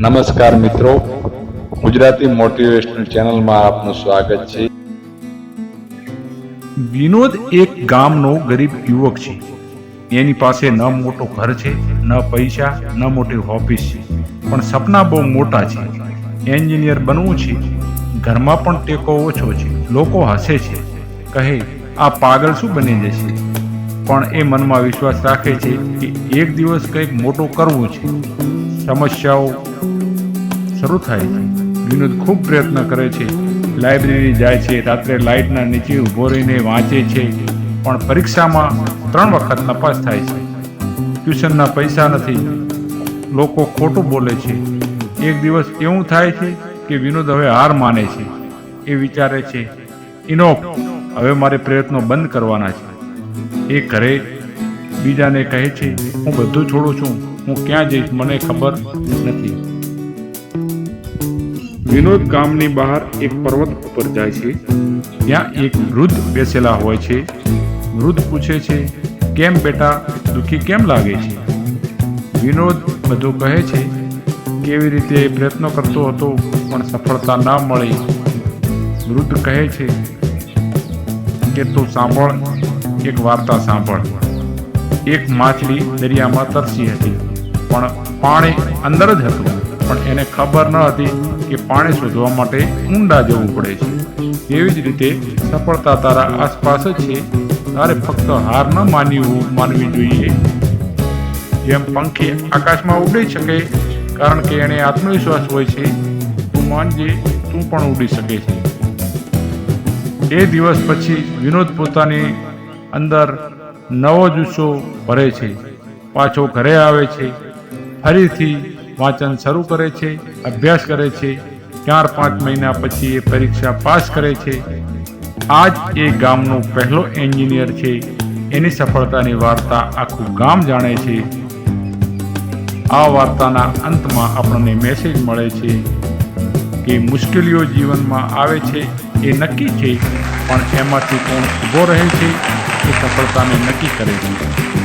નમસ્કાર મિત્રો. ગુજરાતી મોટિવેશનલ ચેનલમાં આપનું સ્વાગત છે. વિનોદ એક ગામનો ગરીબ યુવક છે. એની પાસે ન મોટો ઘર છે, ન પૈસા, ન મોટી ઓફિસ છે. પણ સપના બહુ મોટા છે. એન્જિનિયર બનવું છે. ઘરમાં પણ ટેકો ઓછો છે. લોકો હસે છે. કહે, આ પાગલ શું બની જશે? પણ એ મનમાં વિશ્વાસ રાખે છે કે એક દિવસ કંઈક મોટું કરવું છે. સમસ્યાઓ શરૂ થાય છે. વિનોદ ખૂબ પ્રયત્ન કરે છે. લાઇબ્રેરી જાય છે. રાત્રે લાઇટના નીચે ઊભો રહીને વાંચે છે. પણ પરીક્ષામાં ત્રણ વખત નપાસ થાય છે. ટ્યુશનના પૈસા નથી. લોકો ખોટું બોલે છે. એક દિવસ એવું થાય છે કે વિનોદ હવે હાર માને છે. એ વિચારે છે ઇનોફ હવે મારે પ્રયત્નો બંધ કરવાના છે. એ ઘરે બીજાને કહે છે, હું બધું છોડું છું. હું ક્યાં જઈશ મને ખબર નથી. વિનોદ ગામની બહાર એક પર્વત ઉપર જાય છે. ત્યાં એક વૃદ્ધ બેસેલા હોય છે. વૃદ્ધ પૂછે છે કેમ બેટા દુઃખી કેમ લાગે છે? વિનોદ બધું કહે છે કેવી રીતે પ્રયત્નો કરતો હતો પણ સફળતા ના મળી. વૃદ્ધ કહે છે કે તું સાંભળ એક વાર્તા સાંભળ. એક માછલી દરિયામાં તરસી હતી. પણ પાણી અંદર જ હતું. પણ એને ખબર ન હતી કે પાણી શોધવા માટે ઊંડા જવું પડે છે. એવી જ રીતે સફળતા તારા આસપાસ જ છે. તારે ફક્ત હાર ન માનવી માનવી જોઈએ. જેમ પંખી આકાશમાં ઉડી શકે, કારણ કે એને આત્મવિશ્વાસ હોય છે, તું માનજે, તું પણ ઉડી શકે છે. એ દિવસ પછી વિનોદ પોતાની અંદર નવો જુસ્સો ભરે છે. પાછો ઘરે આવે છે. ફરીથી વાંચન શરૂ કરે છે, અભ્યાસ કરે છે, ચાર પાંચ મહિના પછી એ પરીક્ષા પાસ કરે છે. આજ એ ગામનો પહેલો એન્જિનિયર છે, એની સફળતાની વાર્તા આખું ગામ જાણે છે. આ વાર્તાના અંતમાં આપણને મેસેજ મળે છે કે મુશ્કેલીઓ જીવનમાં આવે છે, એ નક્કી છે, પણ એમાંથી કોણ ઊભો રહે છે, એ સફળતાને નક્કી કરે છે.